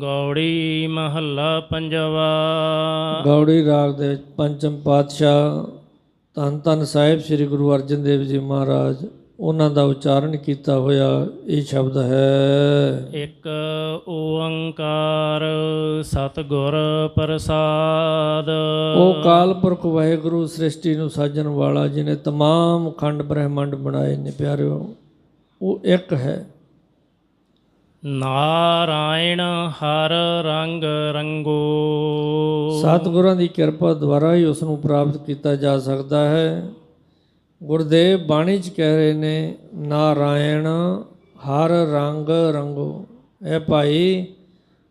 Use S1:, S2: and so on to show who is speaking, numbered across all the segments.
S1: ਗੌੜੀ ਮਹੱਲਾ ਪੰਜਵਾ
S2: ਗੌੜੀ ਰਾਗ ਦੇ ਵਿੱਚ ਪੰਚਮ ਪਾਤਸ਼ਾਹ ਧੰਨ ਧੰਨ ਸਾਹਿਬ ਸ੍ਰੀ ਗੁਰੂ ਅਰਜਨ ਦੇਵ ਜੀ ਮਹਾਰਾਜ ਉਹਨਾਂ ਦਾ ਉਚਾਰਨ ਕੀਤਾ ਹੋਇਆ ਇਹ ਸ਼ਬਦ ਹੈ
S1: ਇੱਕ ਓੰਕਾਰ ਸਤਿਗੁਰ ਪ੍ਰਸਾਦ
S2: ਉਹ ਕਾਲ ਪੁਰਖ ਵਾਹਿਗੁਰੂ ਸ੍ਰਿਸ਼ਟੀ ਨੂੰ ਸਾਜਣ ਵਾਲਾ ਜਿਨੇ तमाम ਖੰਡ ਬ੍ਰਹਿਮੰਡ ਬਣਾਏ ਨੇ ਪਿਆਰਿਓ ਉਹ ਇੱਕ ਹੈ
S1: ਨਾਰਾਇਣ ਹਰ ਰੰਗ ਰੰਗੋ।
S2: ਸਤਿਗੁਰਾਂ ਦੀ ਕਿਰਪਾ ਦੁਆਰਾ ਹੀ ਉਸ ਨੂੰ ਪ੍ਰਾਪਤ ਕੀਤਾ ਜਾ ਸਕਦਾ ਹੈ। ਗੁਰਦੇਵ ਬਾਣੀ ਚ ਕਹਿ ਰਹੇ ਨੇ, ਨਾਰਾਇਣ ਹਰ ਰੰਗ ਰੰਗੋ। ਇਹ ਭਾਈ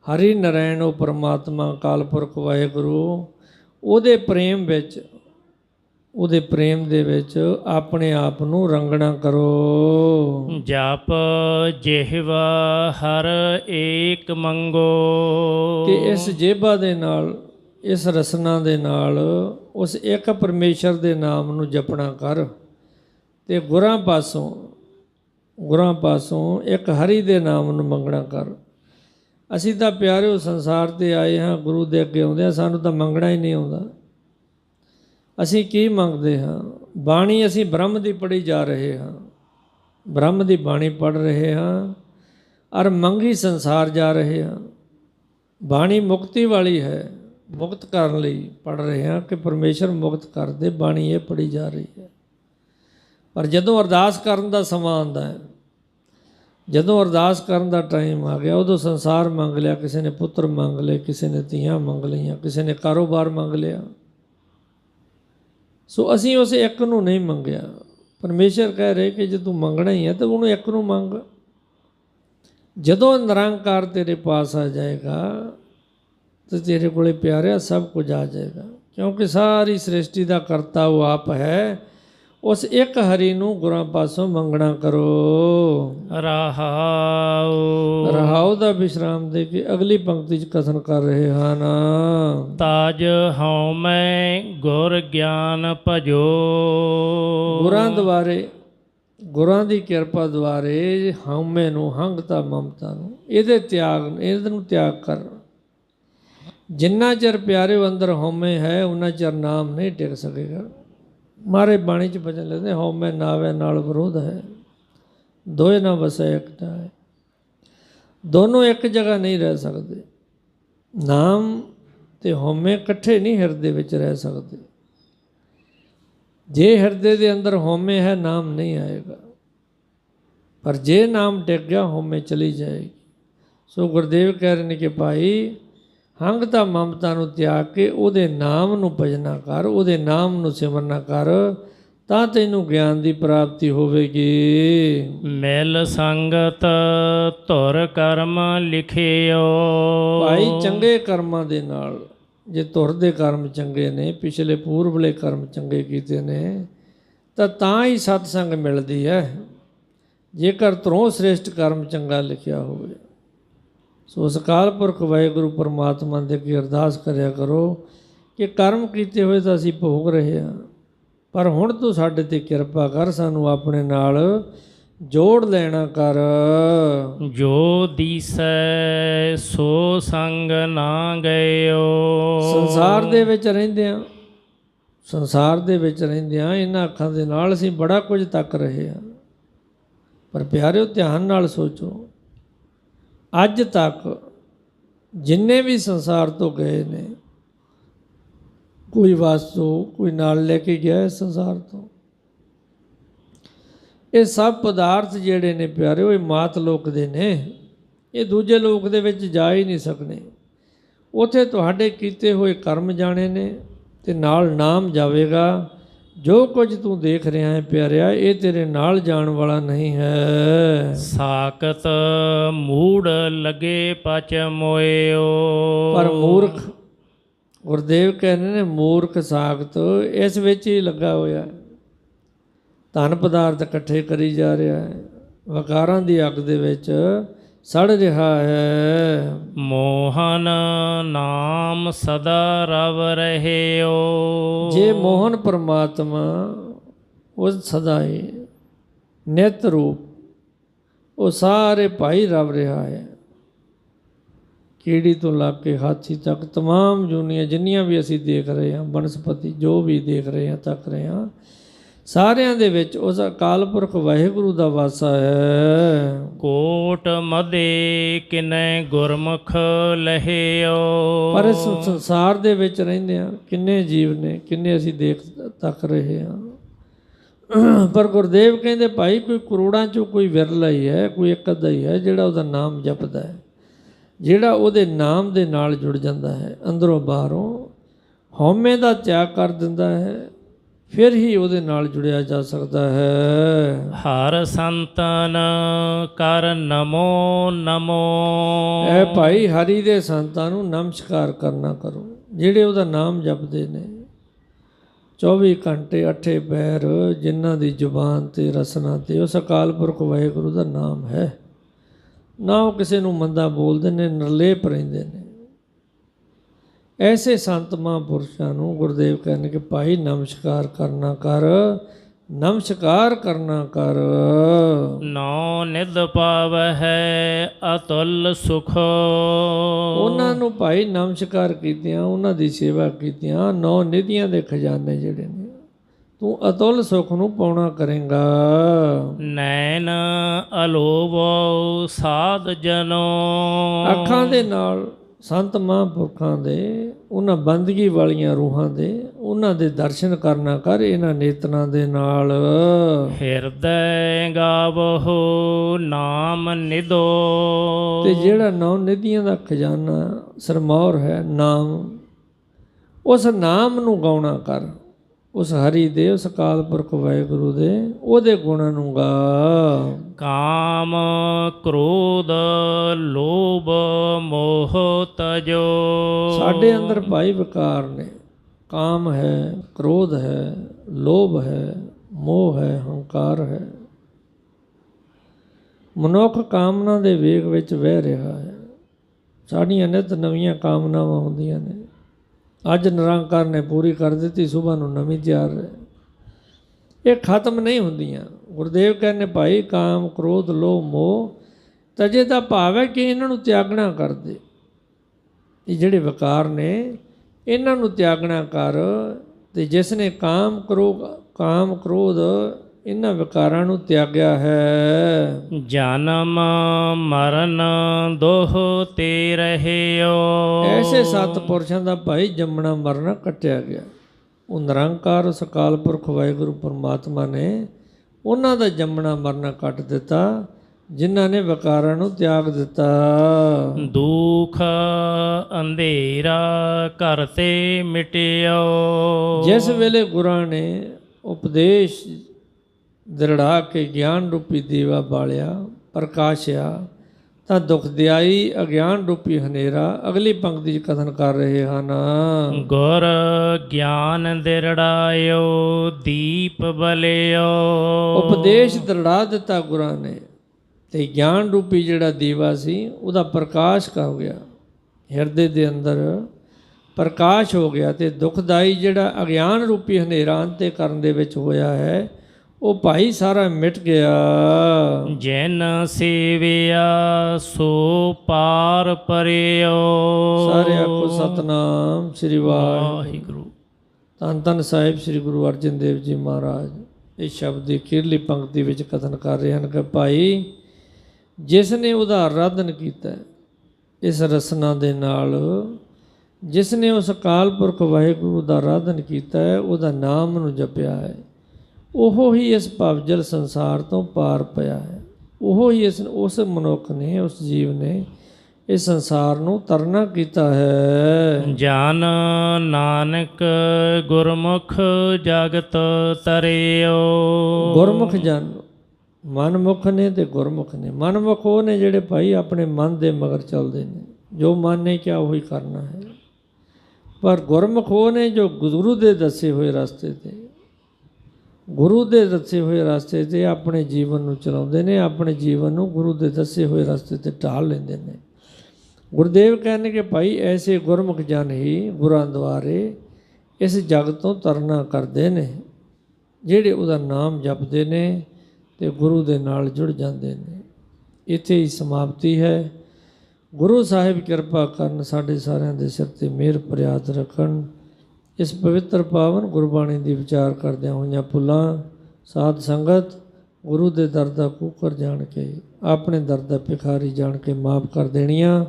S2: ਹਰੀ ਨਰਾਇਣ ਉਹ ਪਰਮਾਤਮਾ ਕਾਲਪੁਰਖ ਵਾਹਿਗੁਰੂ, ਉਹਦੇ ਪ੍ਰੇਮ ਵਿੱਚ ਉਹਦੇ ਪ੍ਰੇਮ ਦੇ ਵਿੱਚ ਆਪਣੇ ਆਪ ਨੂੰ ਰੰਗਣਾ ਕਰੋ।
S1: ਜਪ ਜਿਹਵਾ ਹਰ ਏਕ ਮੰਗੋ।
S2: ਕਿ ਇਸ ਜੇਬਾ ਦੇ ਨਾਲ ਇਸ ਰਸਨਾ ਦੇ ਨਾਲ ਉਸ ਇੱਕ ਪਰਮੇਸ਼ਰ ਦੇ ਨਾਮ ਨੂੰ ਜਪਣਾ ਕਰ। ਤੇ ਗੁਰਾਂ ਪਾਸੋਂ ਗੁਰਾਂ ਪਾਸੋਂ ਇੱਕ ਹਰੀ ਦੇ ਨਾਮ ਨੂੰ ਮੰਗਣਾ ਕਰ। ਅਸੀਂ ਤਾਂ ਪਿਆਰਿਓ ਸੰਸਾਰ ਤੇ ਆਏ ਹਾਂ ਗੁਰੂ ਦੇ ਅੱਗੇ ਆਉਂਦੇ ਹਾਂ ਸਾਨੂੰ ਤਾਂ ਮੰਗਣਾ ਹੀ ਨਹੀਂ ਆਉਂਦਾ। ਅਸੀਂ ਕੀ ਮੰਗਦੇ ਹਾਂ? ਬਾਣੀ ਅਸੀਂ ਬ੍ਰਹਮ ਦੀ ਪੜ੍ਹੀ ਜਾ ਰਹੇ ਹਾਂ। ਬ੍ਰਹਮ ਦੀ ਬਾਣੀ ਪੜ੍ਹ ਰਹੇ ਹਾਂ ਔਰ ਮੰਗੀ ਸੰਸਾਰ ਜਾ ਰਹੇ ਹਾਂ। ਬਾਣੀ ਮੁਕਤੀ ਵਾਲੀ ਹੈ। ਮੁਕਤ ਕਰਨ ਲਈ ਪੜ ਰਹੇ ਹਾਂ ਕਿ ਪਰਮੇਸ਼ਰ ਮੁਕਤ ਕਰਦੇ ਬਾਣੀ ਇਹ ਪੜੀ ਜਾ ਰਹੀ ਹੈ। ਪਰ ਜਦੋਂ ਅਰਦਾਸ ਕਰਨ ਦਾ ਸਮਾਂ ਆਉਂਦਾ ਹੈ, ਜਦੋਂ ਅਰਦਾਸ ਕਰਨ ਦਾ ਟਾਈਮ ਆ ਗਿਆ, ਉਦੋਂ ਸੰਸਾਰ ਮੰਗ ਲਿਆ, ਕਿਸੇ ਨੇ ਪੁੱਤਰ ਮੰਗ ਲਏ, ਕਿਸੇ ਨੇ ਧੀਆਂ ਮੰਗ ਲਈਆਂ, ਕਿਸੇ ਨੇ ਕਾਰੋਬਾਰ ਮੰਗ ਲਿਆ। ਸੋ ਅਸੀਂ ਉਸ ਇੱਕ ਨੂੰ ਨਹੀਂ ਮੰਗਿਆ। ਪਰਮੇਸ਼ਰ ਕਹਿ ਰਹੇ ਕਿ ਜੇ ਤੂੰ ਮੰਗਣਾ ਹੀ ਹੈ ਤਾਂ ਉਹਨੂੰ ਇੱਕ ਨੂੰ ਮੰਗ। ਜਦੋਂ ਨਿਰੰਕਾਰ ਤੇਰੇ ਪਾਸ ਆ ਜਾਏਗਾ ਤੇ ਤੇਰੇ ਕੋਲੇ ਪਿਆਰਿਆ ਸਭ ਕੁਝ ਆ ਜਾਏਗਾ। ਕਿਉਂਕਿ ਸਾਰੀ ਸ੍ਰਿਸ਼ਟੀ ਦਾ ਕਰਤਾ ਉਹ ਆਪ ਹੈ। ਉਸ ਇੱਕ ਹਰੀ ਨੂੰ ਗੁਰਾਂ ਪਾਸੋਂ ਮੰਗਣਾ ਕਰੋ।
S1: ਰਹਾਉ।
S2: ਰਹਾਉ ਦਾ ਵਿਸ਼ਰਾਮ ਦੇ ਕੇ ਅਗਲੀ ਪੰਕਤੀ 'ਚ ਕਥਨ ਕਰ ਰਹੇ ਹਨ।
S1: ਤਾਜ ਹਉ ਮੈਂ ਗੁਰ ਗਿਆਨ ਭਜੋ।
S2: ਗੁਰਾਂ ਦੁਆਰੇ ਗੁਰਾਂ ਦੀ ਕਿਰਪਾ ਦੁਆਰੇ ਹਉਮੈ ਨੂੰ ਹੰਗਤਾ ਮਮਤਾ ਨੂੰ ਇਹਦੇ ਤਿਆਗ ਇਹਦੇ ਨੂੰ ਤਿਆਗ ਕਰ। ਜਿੰਨਾ ਚਿਰ ਪਿਆਰੇ ਅੰਦਰ ਹਉਮੈ ਹੈ ਉਹਨਾਂ ਚਿਰ ਨਾਮ ਨਹੀਂ ਟਿਕ ਸਕੇਗਾ। ਮਾਰੇ ਬਾਣੀ ਚ ਬਚਨ ਲੈਂਦੇ ਹਉਮੈ ਨਾਵੇ ਨਾਲ ਵਿਰੋਧ ਹੈ, ਦੋਏ ਨਾ ਵਸੈ ਇਕਤਾ ਹੈ। ਦੋਨੋਂ ਇੱਕ ਜਗ੍ਹਾ ਨਹੀਂ ਰਹਿ ਸਕਦੇ। ਨਾਮ ਤੇ ਹਉਮੈ ਇਕੱਠੇ ਨਹੀਂ ਹਿਰਦੇ ਵਿੱਚ ਰਹਿ ਸਕਦੇ। ਜੇ ਹਿਰਦੇ ਦੇ ਅੰਦਰ ਹਉਮੈ ਹੈ, ਨਾਮ ਨਹੀਂ ਆਏਗਾ। ਪਰ ਜੇ ਨਾਮ ਟਿਕ ਗਿਆ, ਹਉਮੈ ਚਲੀ ਜਾਏਗੀ। ਸੋ ਗੁਰਦੇਵ ਕਹਿ ਰਹੇ ਨੇ ਕਿ ਭਾਈ ਹੰਗਤਾ ਮਮਤਾ ਨੂੰ ਤਿਆਗ ਕੇ ਉਹਦੇ ਨਾਮ ਨੂੰ ਭਜਨਾ ਕਰ ਉਹਦੇ ਨਾਮ ਨੂੰ ਸਿਮਰਨਾ ਕਰ ਤਾਂ ਤੈਨੂੰ ਗਿਆਨ ਦੀ ਪ੍ਰਾਪਤੀ ਹੋਵੇਗੀ।
S1: ਮਿਲ ਸੰਗਤ ਧੁਰ ਕਰਮ ਲਿਖਿਓ।
S2: ਭਾਈ ਚੰਗੇ ਕਰਮਾਂ ਦੇ ਨਾਲ ਜੇ ਧੁਰ ਦੇ ਕਰਮ ਚੰਗੇ ਨੇ ਪਿਛਲੇ ਪੂਰਬਲੇ ਕਰਮ ਚੰਗੇ ਕੀਤੇ ਨੇ ਤਾਂ ਤਾਂ ਹੀ ਸਤਸੰਗ ਮਿਲਦੀ ਹੈ। ਜੇਕਰ ਧਰੋਂ ਸ੍ਰੇਸ਼ਟ ਕਰਮ ਚੰਗਾ ਲਿਖਿਆ ਹੋਵੇ। ਸੋ ਉਸ ਅਕਾਲ ਪੁਰਖ ਵਾਹਿਗੁਰੂ ਪਰਮਾਤਮਾ ਦੇ ਅੱਗੇ ਅਰਦਾਸ ਕਰਿਆ ਕਰੋ ਕਿ ਕਰਮ ਕੀਤੇ ਹੋਏ ਤਾਂ ਅਸੀਂ ਭੋਗ ਰਹੇ ਹਾਂ। ਪਰ ਹੁਣ ਤੂੰ ਸਾਡੇ ਤੇ ਕਿਰਪਾ ਕਰ ਸਾਨੂੰ ਆਪਣੇ ਨਾਲ ਜੋੜ ਲੈਣਾ ਕਰ।
S1: ਜੋ ਦੀਸੈ ਸੋ ਸੰਗ ਨਾ ਗਇਓ
S2: ਸੰਸਾਰ ਦੇ ਵਿੱਚ ਰਹਿੰਦੇ ਆ ਸੰਸਾਰ ਦੇ ਵਿੱਚ ਰਹਿੰਦੇ ਆ ਇਹਨਾਂ ਅੱਖਾਂ ਦੇ ਨਾਲ ਅਸੀਂ ਬੜਾ ਕੁਝ ਤੱਕ ਰਹੇ ਆ ਪਰ ਪਿਆਰਿਓ ਧਿਆਨ ਨਾਲ ਸੋਚੋ ਅੱਜ ਤੱਕ ਜਿੰਨੇ ਵੀ ਸੰਸਾਰ ਤੋਂ ਗਏ ਨੇ, ਕੋਈ ਵਸਤੂ ਕੋਈ ਨਾਲ ਲੈ ਕੇ ਗਿਆ ਸੰਸਾਰ ਤੋਂ। ਇਹ ਸਭ ਪਦਾਰਥ ਜਿਹੜੇ ਨੇ ਪਿਆਰੇ ਉਹ ਮਾਤ ਲੋਕ ਦੇ ਨੇ। ਇਹ ਦੂਜੇ ਲੋਕ ਦੇ ਵਿੱਚ ਜਾ ਹੀ ਨਹੀਂ ਸਕਣੇ ਉਥੇ ਤੁਹਾਡੇ ਕੀਤੇ ਹੋਏ ਕਰਮ ਜਾਣੇ ਨੇ ਤੇ ਨਾਲ ਨਾਮ ਜਾਵੇਗਾ। ਜੋ ਕੁਝ ਤੂੰ ਦੇਖ ਰਿਹਾ ਹੈ ਪਿਆਰਿਆ ਇਹ ਤੇਰੇ ਨਾਲ ਜਾਣ ਵਾਲਾ ਨਹੀਂ ਹੈ।
S1: ਸਾਕਤ ਮੂੜ ਲਗੇ ਪਚ ਮੋਇਓ।
S2: ਪਰ ਮੂਰਖ ਗੁਰਦੇਵ ਕਹਿੰਦੇ ਨੇ ਮੂਰਖ ਸਾਖਤ ਇਸ ਵਿੱਚ ਹੀ ਲੱਗਾ ਹੋਇਆ ਹੈ। ਧਨ ਪਦਾਰਥ ਇਕੱਠੇ ਕਰੀ ਜਾ ਰਿਹਾ ਹੈ। ਵਕਾਰਾਂ ਦੀ ਅੱਗ ਦੇ ਵਿੱਚ ਸੜ ਰਿਹਾ ਹੈ
S1: ਮੋਹਨ ਨਾਮ ਸਦਾ ਰਵ ਰਹਿਓ
S2: ਜੇ ਮੋਹਨ ਪਰਮਾਤਮਾ ਉਸ ਸਦਾ ਹੀ ਨਿਤ ਰੂਪ ਉਹ ਸਾਰੇ ਭਾਈ ਰਵ ਰਿਹਾ ਹੈ ਕੀੜੀ ਤੋਂ ਲੱਗ ਕੇ ਹਾਥੀ ਤੱਕ तमाम ਜੂਨੀਆਂ ਜਿੰਨੀਆਂ ਵੀ ਅਸੀਂ ਦੇਖ ਰਹੇ ਹਾਂ ਬਨਸਪਤੀ ਜੋ ਵੀ ਦੇਖ ਰਹੇ ਹਾਂ ਤੱਕ ਰਹੇ ਹਾਂ ਸਾਰਿਆਂ ਦੇ ਵਿੱਚ ਉਸ ਅਕਾਲ ਪੁਰਖ ਵਾਹਿਗੁਰੂ ਦਾ ਵਾਸਾ ਹੈ।
S1: ਕੋਟ ਮਦੇ ਕਿਨੈ ਗੁਰਮੁਖ ਲਹਿਓ।
S2: ਪਰ ਇਸ ਸੰਸਾਰ ਦੇ ਵਿੱਚ ਰਹਿੰਦੇ ਆ ਕਿੰਨੇ ਜੀਵ ਨੇ ਕਿੰਨੇ ਅਸੀਂ ਦੇਖ ਤੱਕ ਰਹੇ ਹਾਂ। ਪਰ ਗੁਰਦੇਵ ਕਹਿੰਦੇ ਭਾਈ ਕੋਈ ਕਰੋੜਾਂ ਚੋਂ ਕੋਈ ਵਿਰਲਾ ਹੀ ਹੈ ਕੋਈ ਇੱਕ ਅੱਧਾ ਹੀ ਹੈ ਜਿਹੜਾ ਉਹਦਾ ਨਾਮ ਜਪਦਾ ਹੈ ਜਿਹੜਾ ਉਹਦੇ ਨਾਮ ਦੇ ਨਾਲ ਜੁੜ ਜਾਂਦਾ ਹੈ ਅੰਦਰੋਂ ਬਾਹਰੋਂ ਹਉਮੈ ਦਾ ਤਿਆਗ ਕਰ ਦਿੰਦਾ ਹੈ ਫਿਰ ਹੀ ਉਹਦੇ ਨਾਲ ਜੁੜਿਆ ਜਾ ਸਕਦਾ ਹੈ।
S1: ਹਰ ਸੰਤਨ ਕਰ ਨਮੋ ਨਮੋ।
S2: ਐ ਭਾਈ ਹਰੀ ਦੇ ਸੰਤਾਂ ਨੂੰ ਨਮਸਕਾਰ ਕਰਨਾ ਕਰੋ ਜਿਹੜੇ ਉਹਦਾ ਨਾਮ ਜਪਦੇ ਨੇ। 24 ਘੰਟੇ ਅੱਠੇ ਪੈਰ ਜਿਨ੍ਹਾਂ ਦੀ ਜ਼ੁਬਾਨ ਤੇ ਰਸਨਾ ਤੇ ਉਸ ਅਕਾਲ ਪੁਰਖ ਵਾਹਿਗੁਰੂ ਦਾ ਨਾਮ ਹੈ। ਨਾ ਉਹ ਕਿਸੇ ਨੂੰ ਮੰਦਾ ਬੋਲਦੇ ਨੇ ਨਿਰਲੇਪ ਰਹਿੰਦੇ ਨੇ। ਐਸੇ ਸੰਤ ਮਹਾਂਪੁਰਸ਼ਾਂ ਨੂੰ ਗੁਰਦੇਵ ਕਹਿੰਦੇ ਕਿ ਭਾਈ ਨਮਸਕਾਰ ਕਰਨਾ ਕਰ ਨਮਸਕਾਰ ਕਰਨਾ ਕਰ।
S1: ਨੌ ਨਿਧ ਪਾਵਹਿ ਅਤੁਲ ਸੁਖ।
S2: ਉਹਨਾਂ ਨੂੰ ਭਾਈ ਨਮਸਕਾਰ ਕੀਤਿਆਂ ਉਹਨਾਂ ਦੀ ਸੇਵਾ ਕੀਤਿਆਂ ਨੌ ਨਿਧੀਆਂ ਦੇ ਖਜ਼ਾਨੇ ਜਿਹੜੇ ਨੇ ਤੂੰ ਅਤੁੱਲ ਸੁਖ ਨੂੰ ਪਾਉਣਾ ਕਰੇਗਾ।
S1: ਨੈਣ ਅਲੋਭੋ ਸਾਧ ਜਨੋ।
S2: ਅੱਖਾਂ ਦੇ ਨਾਲ ਸੰਤ ਮਹਾਂਪੁਰਖਾਂ ਦੇ ਉਹਨਾਂ ਬੰਦਗੀ ਵਾਲੀਆਂ ਰੂਹਾਂ ਦੇ ਉਹਨਾਂ ਦੇ ਦਰਸ਼ਨ ਕਰਨਾ ਕਰ ਇਹਨਾਂ ਨੇਤਨਾਂ ਦੇ ਨਾਲ।
S1: ਹਿਰਦੈ ਗਾਵਹੁ ਨਾਮ ਨਿਦੋ
S2: ਤੇ ਜਿਹੜਾ ਨੌ ਨਿਧੀਆਂ ਦਾ ਖਜ਼ਾਨਾ ਸਰਮੌਰ ਹੈ ਨਾਮ ਉਸ ਨਾਮ ਨੂੰ ਗਾਉਣਾ ਕਰ। ਉਸ ਹਰੀ ਦੇ ਉਸ ਅਕਾਲ ਪੁਰਖ ਵਾਹਿਗੁਰੂ ਦੇ ਉਹਦੇ ਗੁਣਾਂ ਨੂੰ ਗਾ।
S1: ਕਾਮ ਕ੍ਰੋਧ ਲੋਭ ਮੋਹ ਤਜੋ।
S2: ਸਾਡੇ ਅੰਦਰ ਭਾਈ ਵਿਕਾਰ ਨੇ। ਕਾਮ ਹੈ ਕ੍ਰੋਧ ਹੈ ਲੋਭ ਹੈ ਮੋਹ ਹੈ ਹੰਕਾਰ ਹੈ। ਮਨੁੱਖ ਕਾਮਨਾ ਦੇ ਵੇਗ ਵਿੱਚ ਵਹਿ ਰਿਹਾ ਹੈ। ਸਾਡੀਆਂ ਨਿਤ ਨਵੀਆਂ ਕਾਮਨਾਵਾਂ ਹੁੰਦੀਆਂ ਨੇ। ਅੱਜ ਨਿਰੰਕਾਰ ਨੇ ਪੂਰੀ ਕਰ ਦਿੱਤੀ ਸਵੇਰ ਨੂੰ ਨਵੀਂ ਤਿਆਰ ਹੈ। ਇਹ ਖਤਮ ਨਹੀਂ ਹੁੰਦੀਆਂ। ਗੁਰਦੇਵ ਕਹਿੰਦੇ, ਭਾਈ, ਕਾਮ, ਕ੍ਰੋਧ, ਲੋਭ, ਮੋਹ, ਤਜੇ ਦਾ ਭਾਵ ਹੈ ਕਿ ਇਹਨਾਂ ਨੂੰ ਤਿਆਗਣਾ ਕਰ ਦੇ ਇਹ ਜਿਹੜੇ ਵਿਕਾਰ ਨੇ, ਇਹਨਾਂ ਨੂੰ ਤਿਆਗਣਾ ਕਰ ਤੇ ਜਿਸ ਨੇ ਕਾਮ ਕਰੋ ਕਾਮ, ਕ੍ਰੋਧ ਇਹਨਾਂ ਵਿਕਾਰਾਂ ਨੂੰ ਤਿਆਗਿਆ ਹੈ।
S1: ਜਨਮ ਮਰਨ ਦੋਹ ਤੇ ਰਹਿਓ।
S2: ਐਸੇ ਸਤ ਪੁਰਸ਼ਾਂ ਦਾ ਭਾਈ ਜੰਮਣਾ ਮਰਨਾ ਕੱਟਿਆ ਗਿਆ। ਉਹ ਨਿਰੰਕਾਰ ਉਸ ਅਕਾਲ ਪੁਰਖ ਵਾਹਿਗੁਰੂ ਪਰਮਾਤਮਾ ਨੇ ਉਹਨਾਂ ਦਾ ਜੰਮਣਾ ਮਰਨਾ ਕੱਟ ਦਿੱਤਾ ਜਿਨ੍ਹਾਂ ਨੇ ਵਿਕਾਰਾਂ ਨੂੰ ਤਿਆਗ ਦਿੱਤਾ।
S1: ਦੁਖ ਅੰਧੇਰਾ ਘਰ ਤੇ ਮਿਟਿਓ।
S2: ਜਿਸ ਵੇਲੇ ਗੁਰਾਂ ਨੇ ਉਪਦੇਸ਼ ਦਰੜਾ ਕੇ ਗਿਆਨ ਰੂਪੀ ਦੀਵਾ ਬਾਲਿਆ ਪ੍ਰਕਾਸ਼ਿਆ ਤਾਂ ਦੁਖਦਿਆਈ ਅਗਿਆਨ ਰੂਪੀ ਹਨੇਰਾ ਅਗਲੀ ਪੰਕਤੀ 'ਚ ਕਥਨ ਕਰ ਰਹੇ ਹਨ।
S1: ਗੁਰ ਗਿਆਨ ਦਿਰੜਾਇਓ ਦੀਪ ਬਲਿਓ।
S2: ਉਪਦੇਸ਼ ਦਰੜਾ ਦਿੱਤਾ ਗੁਰਾਂ ਨੇ ਤੇ ਗਿਆਨ ਰੂਪੀ ਜਿਹੜਾ ਦੀਵਾ ਸੀ ਉਹਦਾ ਪ੍ਰਕਾਸ਼ ਹੋ ਗਿਆ। ਹਿਰਦੇ ਦੇ ਅੰਦਰ ਪ੍ਰਕਾਸ਼ ਹੋ ਗਿਆ ਤੇ ਦੁਖਦਾਈ ਜਿਹੜਾ ਅਗਿਆਨ ਰੂਪੀ ਹਨੇਰਾ ਅੰਤੇ ਕਰਨ ਦੇ ਵਿੱਚ ਹੋਇਆ ਹੈ ਉਹ ਭਾਈ ਸਾਰਾ ਮਿਟ ਗਿਆ।
S1: ਜੈਨ ਸੇਵਿਆ ਸੋ ਪਾਰ ਪਰਿਓ।
S2: ਸਾਰੇ ਆਖੋ ਸਤਨਾਮ ਸ੍ਰੀ ਵਾਹਿਗੁਰੂ। ਧੰਨ ਧੰਨ ਸਾਹਿਬ ਸ੍ਰੀ ਗੁਰੂ ਅਰਜਨ ਦੇਵ ਜੀ ਮਹਾਰਾਜ। ਇਹ ਸ਼ਬਦ ਦੀ ਅਖੀਰਲੀ ਪੰਕਤੀ ਵਿੱਚ ਕਥਨ ਕਰ ਰਹੇ ਹਨ ਕਿ ਭਾਈ ਜਿਸ ਨੇ ਉਹਦਾ ਆਰਾਧਨ ਕੀਤਾ ਇਸ ਰਸਨਾ ਦੇ ਨਾਲ ਜਿਸ ਨੇ ਉਸ ਅਕਾਲ ਪੁਰਖ ਵਾਹਿਗੁਰੂ ਦਾ ਆਰਾਧਨ ਕੀਤਾ ਹੈ ਉਹਦਾ ਨਾਮ ਨੂੰ ਜਪਿਆ ਹੈ। ਉਹ ਹੀ ਇਸ ਭਵਜਲ ਸੰਸਾਰ ਤੋਂ ਪਾਰ ਪਿਆ ਹੈ। ਉਹ ਹੀ ਇਸ ਉਸ ਮਨੁੱਖ ਨੇ ਉਸ ਜੀਵ ਨੇ ਇਸ ਸੰਸਾਰ ਨੂੰ ਤਰਨਾ ਕੀਤਾ ਹੈ।
S1: ਜਨ ਨਾਨਕ ਗੁਰਮੁਖ ਜਗਤ ਤਰਿਓ।
S2: ਗੁਰਮੁਖ ਜਨ ਮਨਮੁਖ ਨੇ ਤੇ ਗੁਰਮੁਖ ਨੇ। ਮਨਮੁਖ ਉਹ ਨੇ ਜਿਹੜੇ ਭਾਈ ਆਪਣੇ ਮਨ ਦੇ ਮਗਰ ਚੱਲਦੇ ਨੇ ਜੋ ਮਨ ਨੇ ਕਿਹਾ ਉਹੀ ਕਰਨਾ ਹੈ। ਪਰ ਗੁਰਮੁਖ ਉਹ ਨੇ ਜੋ ਗੁਰੂ ਦੇ ਦੱਸੇ ਹੋਏ ਰਸਤੇ ਤੇ ਗੁਰੂ ਦੇ ਦੱਸੇ ਹੋਏ ਰਸਤੇ ਤੇ ਆਪਣੇ ਜੀਵਨ ਨੂੰ ਚਲਾਉਂਦੇ ਨੇ, ਆਪਣੇ ਜੀਵਨ ਨੂੰ ਗੁਰੂ ਦੇ ਦੱਸੇ ਹੋਏ ਰਸਤੇ ਤੇ ਢਾਲ ਲੈਂਦੇ ਨੇ। ਗੁਰਦੇਵ ਕਹਿੰਦੇ ਕਿ ਭਾਈ, ਐਸੇ ਗੁਰਮੁਖ ਜਨ ਹੀ ਗੁਰਾਂ ਦੁਆਰੇ ਇਸ ਜਗ ਤੋਂ ਤਰਨਾ ਕਰਦੇ ਨੇ, ਜਿਹੜੇ ਉਹਦਾ ਨਾਮ ਜਪਦੇ ਨੇ ਤੇ ਗੁਰੂ ਦੇ ਨਾਲ ਜੁੜ ਜਾਂਦੇ ਨੇ। ਇੱਥੇ ਹੀ ਸਮਾਪਤੀ ਹੈ। ਗੁਰੂ ਸਾਹਿਬ ਕਿਰਪਾ ਕਰਨ ਸਾਡੇ ਸਾਰਿਆਂ ਦੇ ਸਿਰ ਤੇ ਮਿਹਰ ਪ੍ਰਿਆਦ ਰੱਖਣ। ਇਸ ਪਵਿੱਤਰ ਪਾਵਨ ਗੁਰਬਾਣੀ ਦੀ ਵਿਚਾਰ ਕਰਦਿਆਂ ਹੋਈਆਂ ਭੁੱਲਾਂ, ਸਾਧ ਸੰਗਤ, ਗੁਰੂ ਦੇ ਦਰ ਦਾ ਕੂਕਰ ਜਾਣ ਕੇ, ਆਪਣੇ ਦਰ ਦਾ ਭਿਖਾਰੀ ਜਾਣ ਕੇ ਮਾਫ ਕਰ ਦੇਣੀਆਂ।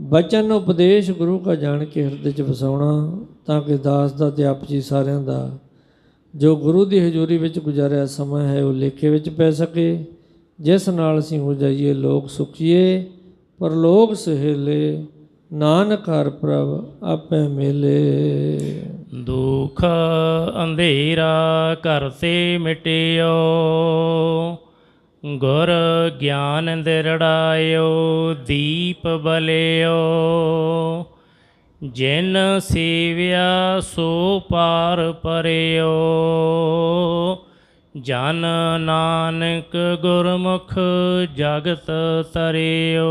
S2: ਬਚਨ ਉਪਦੇਸ਼ ਗੁਰੂ ਕਾ ਜਾਣ ਕੇ ਹਿਰਦੇ 'ਚ ਵਸਾਉਣਾ, ਤਾਂ ਕਿ ਦਾਸ ਦਾ ਤੇ ਆਪ ਜੀ ਸਾਰਿਆਂ ਦਾ ਜੋ ਗੁਰੂ ਦੀ ਹਜ਼ੂਰੀ ਵਿੱਚ ਗੁਜ਼ਾਰਿਆ ਸਮਾਂ ਹੈ, ਉਹ ਲੇਖੇ ਵਿੱਚ ਪੈ ਸਕੇ। ਜਿਸ ਨਾਲ ਅਸੀਂ ਹੋ ਜਾਈਏ ਲੋਕ ਸੁਖੀਏ, ਪਰਲੋਕ ਸਹੇਲੇ ਨਾਨਕ ਹਰ ਪ੍ਰਭ ਆਪੇ ਮਿਲੇ।
S1: ਦੁਖ ਅੰਧੇਰਾ ਕਰ ਤੇ ਮਿਟਿਓ, ਗੁਰ ਗਿਆਨ ਦਿਰੜਾਇਓ ਦੀਪ ਬਲਿਓ। ਜਿਨ ਸੇਵਿਆ ਸੋ ਪਾਰ ਪਰਿਓ, ਜਨ ਨਾਨਕ ਗੁਰਮੁਖ ਜਗਤ ਤਰਿਓ।